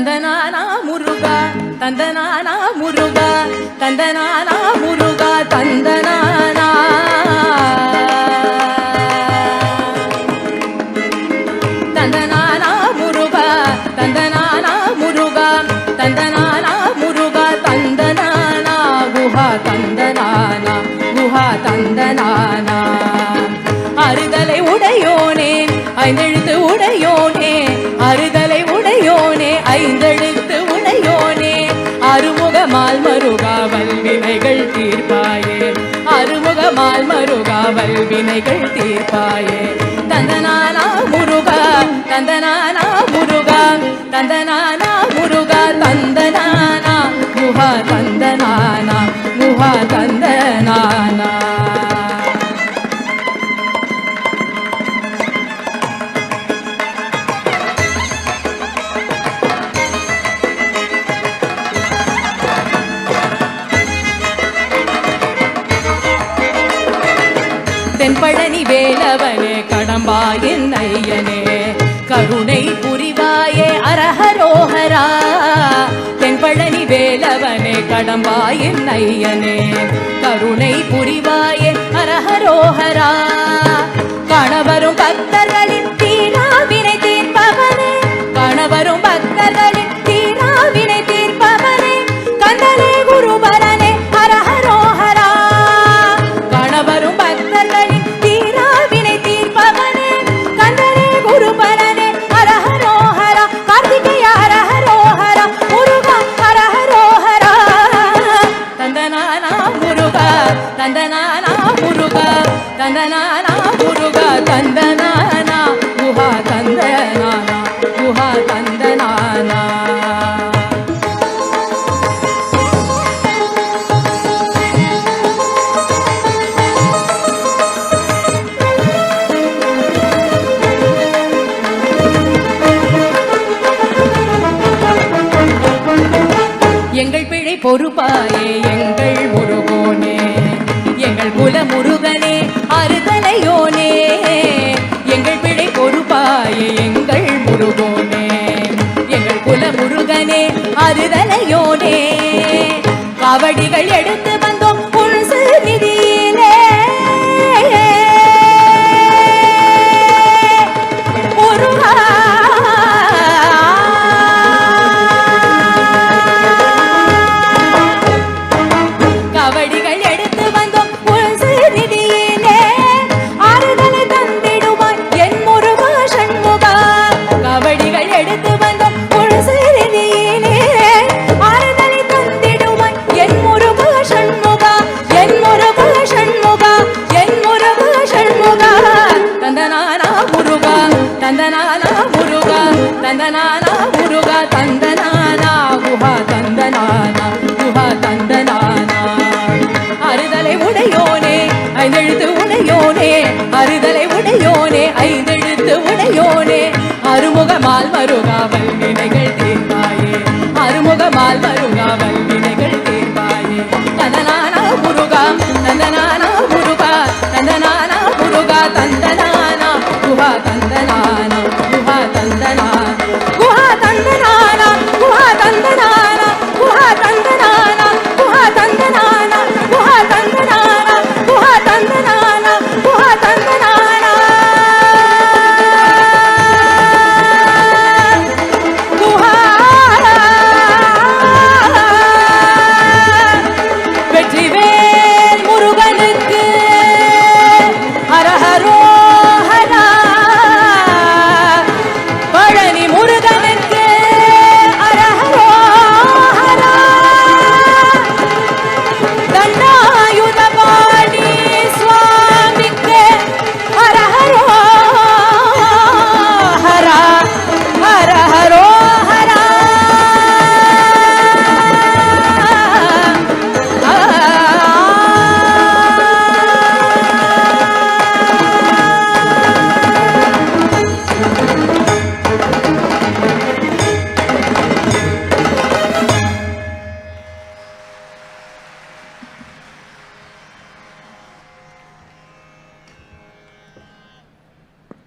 தந்தனானா முருகா தந்தனானா முருகா தந்தனானா முருகா தந்தனானா. தந்தனானா முருகா தந்தனானா முருகா தந்தனானா முருகா தந்தனானா. குஹா தந்தனானா குஹா தந்தனானா. அறுதலை உடையோனே ஐந்தெழுத்து உடையோனே அறுதலை உடையோனே ஐந்தெழுத்து உடையோனே அருமுகமால் மருகாவல் வினைகள் தீர்ப்பாயே. அருமுகமால் மருகாவல் வினைகள் தீர்ப்பாயே. தந்தனானா முருகா தந்தனானா முருகா. தந்தனானா முருகா தந்தனானா. முகா தந்தனானா. முகா தென்பழனி வேலவனே கடம்பாயின் ஐயனே. கருணை புரிவாயே அரஹரோஹரா. தென்பழனி வேலவனே கடம்பாயின் ஐயனே. கருணை புரிவாயே அரஹரோஹரா. பொறுப்பாயே எங்கள் முருகோனே. எங்கள் குல முருகனே அறுதலையோனே எங்கள் பிழை பொறுப்பாயே எங்கள் முருகோனே. எங்கள் குல முருகனே அறுதலையோனே காவடிகள் முருகா தந்தனானா முருகா தந்தனானா குஹா தந்தனானா குஹா தந்தனானா அறுதலை உடையோனே ஐந்தெழுத்து உடையோனே அறுதலை உடையோனே ஐந்தெழுத்து உடையோனே. அருமுகமால் மருகாவல் வல்வினைகள்